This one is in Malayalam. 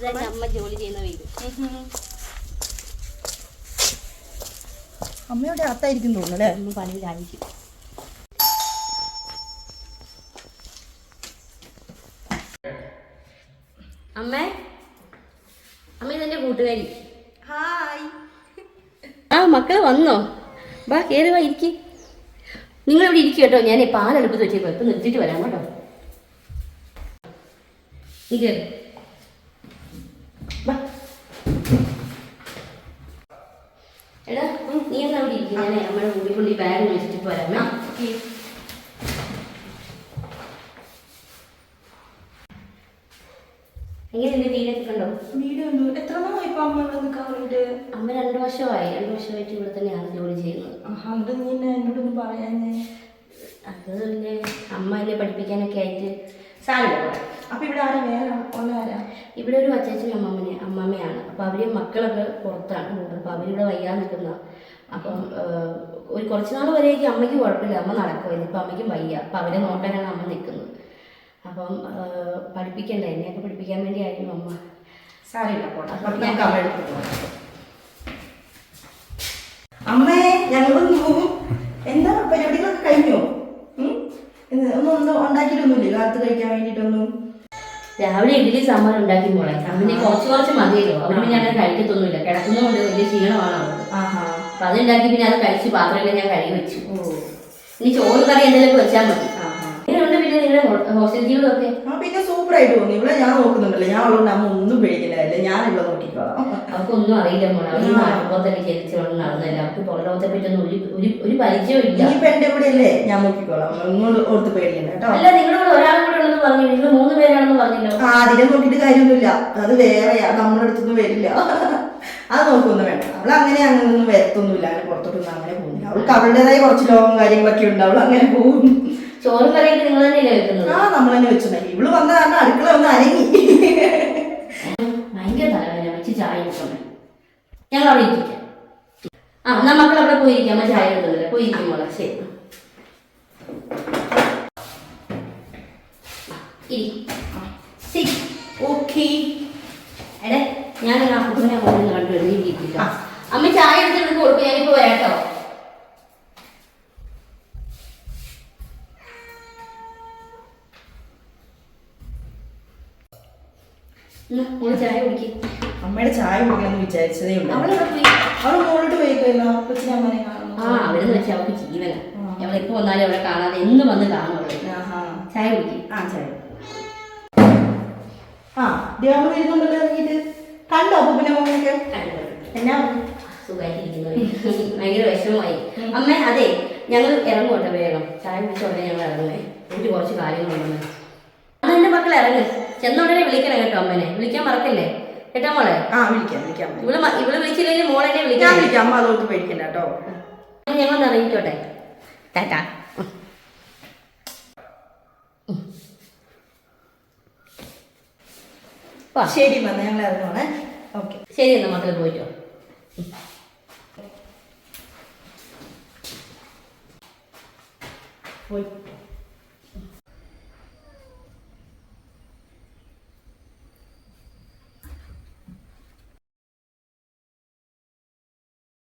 ഇതെന്റെ അമ്മ ജോലി ചെയ്യുന്ന വീട്. അമ്മയുടെ അത്തായിരിക്കും തോന്നുന്നല്ലേ അമ്മ പണിയിലായിരിക്കും അമ്മേ അമ്മ ഇതെന്റെ കൂട്ടുകാരി. ഹായ്. ആ മക്കൾ വന്നോ? ബാ കയറി വാ ഇരിക്കി. നിങ്ങൾ ഇവിടെ ഇരിക്കും കേട്ടോ. ഞാൻ പാലെടുപ്പ് വെച്ചേക്കോ ഇപ്പം നിർത്തിയിട്ട് വരാം കേട്ടോ. നീ കയറി എടാ നീ ഒന്ന് അവിടെ ഇരിക്കും ഞാൻ നമ്മുടെ കൂടി കൊണ്ട് ഈ ബാഗ് വെച്ചിട്ട് പോരാമേ എങ്ങനെയുണ്ട് വീടൊക്കെ കണ്ടോ? എത്ര നാളായി ഇപ്പൊ അമ്മ ഇവിടെ അമ്മ രണ്ട് വർഷമായി. രണ്ട് വർഷമായിട്ട് ഇവിടെ തന്നെയാണ് ജോലി ചെയ്യുന്നത്. എന്നിട്ട് നീ എന്നെ എന്നോടൊന്നും പറയാഞ്ഞേ? അത് അമ്മ എന്നെ പഠിപ്പിക്കാനൊക്കെ ആയിട്ട് സാറില്ല അപ്പൊ ഇവിടെ ആരാ വേറെ ആരാ? ഇവിടെ ഒരു അച്ചാച്ചനും അമ്മമ്മനെ അമ്മമ്മയാണ്. അപ്പൊ അവർ മക്കളൊക്കെ പുറത്താണ് അപ്പൊ അവരിവിടെ വയ്യാതെ നിൽക്കുന്ന അപ്പം ഒരു കുറച്ച് നാൾ വരെയൊക്കെ അമ്മയ്ക്ക് കുഴപ്പമില്ല. അമ്മ നടക്കുമായിരുന്നു ഇപ്പം അമ്മയ്ക്കും വയ്യ. അപ്പം അവരെ നോക്കാനാണ് അമ്മ നിൽക്കുന്നത്. അപ്പം പഠിപ്പിക്കണ്ട? എന്നെയൊക്കെ പഠിപ്പിക്കാൻ വേണ്ടിയായിരുന്നു അമ്മ. സാറില്ല പോട്ടെ. അപ്പൊ ഞാൻ അമ്മ എടുത്തു അമ്മേ ഞങ്ങൾ പോകും എന്താ പരിപാടികളൊക്കെ കഴിഞ്ഞോ ഉം? ഇത് ഒന്നും ഒന്നും ഉണ്ടാക്കിയിട്ടൊന്നുമില്ലേ. കാലത്ത് കഴിക്കാൻ വേണ്ടിയിട്ടൊന്നും. രാവിലെ ഇഡ്ഡലി സാമ്പാർ ഉണ്ടാക്കി പോളെ അമ്മിനെ കുറച്ച് കുറച്ച് മതിയല്ലോ. അവർ ഞാൻ കഴിക്കത്തൊന്നുമില്ല. കിടക്കുന്നതുകൊണ്ട് വലിയ ക്ഷീണമാണ് അവർക്ക് അപ്പം അതുണ്ടാക്കി പിന്നെ അത് കഴിച്ച് പാത്രമെല്ലാം ഞാൻ കഴുകി വെച്ചു. ഓ. ഇനി ചോറ് കറി എന്തെങ്കിലും വെച്ചാൽ മതി. പിന്നെ ഹോസ്റ്റൽ ജീവിതമൊക്കെ? ആ പിന്നെ സൂപ്പർ ആയിട്ട് തോന്നി. ഇവിടെ ഞാൻ നോക്കുന്നുണ്ടല്ലോ. ഞാൻ അവളോട് അമ്മ ഒന്നും പേടിക്കുന്നില്ല ഞാൻ ഇവിടെ നോക്കിക്കോളാം. അവർക്കൊന്നും അറിയില്ല മോളെ. അവർ നാട്ടുപോത്തൊക്കെ ജനിച്ചു കൊണ്ട് നടന്നില്ല അവർക്ക് പുറലോകത്തെ പറ്റൊന്നും ഒരു ഒരു ഒരു പരിചയവും ഇല്ല. ഇനിയിപ്പോ എന്റെ കൂടെ അല്ലേ ഞാൻ നോക്കിക്കോളാം. ഇങ്ങോട്ട് ഓർത്ത് പേടിക്കണ്ട കേട്ടോ. അല്ല നിങ്ങളുടെ കൂടെ ഒരാളും കൂടെ ഉണ്ടെന്ന് പറഞ്ഞു നിങ്ങൾ മൂന്ന് പേരാണെന്ന് പറഞ്ഞല്ലോ. ആ അതിനെ നോക്കിയിട്ട് കാര്യമൊന്നുമില്ല. അത് വേറെയാ. നമ്മുടെ അടുത്തൊന്നും വരില്ല. അത് നോക്കൊന്നും വേണ്ട. അവൾ അങ്ങനെ അങ്ങനൊന്നും വരത്തൊന്നുമില്ല. അങ്ങനെ പുറത്തോട്ടൊന്നും അങ്ങനെ പോകുന്നില്ല. അവൾക്ക് അവളുടേതായ കുറച്ച് ലോകം കാര്യങ്ങളൊക്കെ ഉണ്ട്. അവൾ അങ്ങനെ പോകും. ചോറും കറിയൊക്കെ നിങ്ങൾ തന്നെയല്ലേ വെക്കുന്നത്? ആ നമ്മൾ തന്നെ വെച്ചു. ഇവൾ വന്ന കാരണം അടുക്കള ഒന്ന് അരങ്ങി ഭയങ്കര തലവേദന. വെച്ച് ചായ കുടിക്കണം ഞങ്ങൾ അവിടെ ഇരിക്കാം ആ എന്നാ മക്കൾ അവിടെ പോയിരിക്കാം. അമ്മ ചായ എടുക്കുന്നില്ല പോയിരിക്കും മോളെ. ശരി. ഇരി. ശരി. ഓക്കെ. എടേ ഞാൻ ആ കുട്ടിനെ കൊണ്ടുവന്ന് കണ്ടു. നീ ഇരിക്കുക അമ്മ ചായ എടുത്തിട്ട് കൊടുക്കും. ഞാനിപ്പോ വരാട്ടോ എന്നാ, മോൾ ചായ കുടിക്കും. അമ്മയുടെ ചായ കുടിക്കണമെന്ന് വിചാരിച്ചതേ ഉള്ളൂ. അവളെവിടെ പോയി. അവൾ മോളോട്ട് പോയിക്കല്ലോ കൊച്ചിനെ അമ്മനെ കാണുന്നു ആ വെച്ചാൽ അവൾക്ക് ജീവന. ഇപ്പൊ വന്നാലും അവളെ കാണാതെ എന്ന് വന്ന് കാണും അവളെ. ചായ കുടിക്കും. ആ ചായ ആ ദേവ വരുന്നുണ്ടല്ലോ ഇറങ്ങിയിട്ട്. കണ്ടോ അപ്പൂപ്പിന്റെ മോനൊക്കെ എന്നാ? സുഖമായിട്ടിരിക്കുന്നു ഭയങ്കര വിഷമമായി. അമ്മ അതെ ഞങ്ങൾ ഇറങ്ങോട്ടെ വേഗം. ചായ കുടിച്ച ഉടനെ ഞങ്ങൾ ഇറങ്ങുമേ എനിക്ക് കുറച്ച് കാര്യങ്ങളുണ്ടെന്ന്. അന്ന് എന്റെ മക്കൾ ഇറങ്ങ്. ചെന്ന ഉടനെ വിളിക്കണം കേട്ടോ അമ്മനെ. വിളിക്കാൻ മറക്കല്ലേ? കേട്ടോ മോളെ? ആ വിളിക്കാം വിളിക്കാം. ഇവൾ മ- ഇവൾ വിളിച്ചില്ലെങ്കിൽ മോളെന്നെ വിളിക്കാൻ വിളിക്കാം വിളിക്കാം അമ്മ അതോട്ട് പേടിക്കണ്ട കേട്ടോ. ഞങ്ങൾ ഇറങ്ങിക്കോട്ടെ. ടാറ്റ. വാ. ശരി വന്ന് ഞങ്ങൾ ഇറങ്ങുവാണേ. ഓക്കെ. ശരി എന്നാ മക്കൾ പോയിട്ടോ പോയി.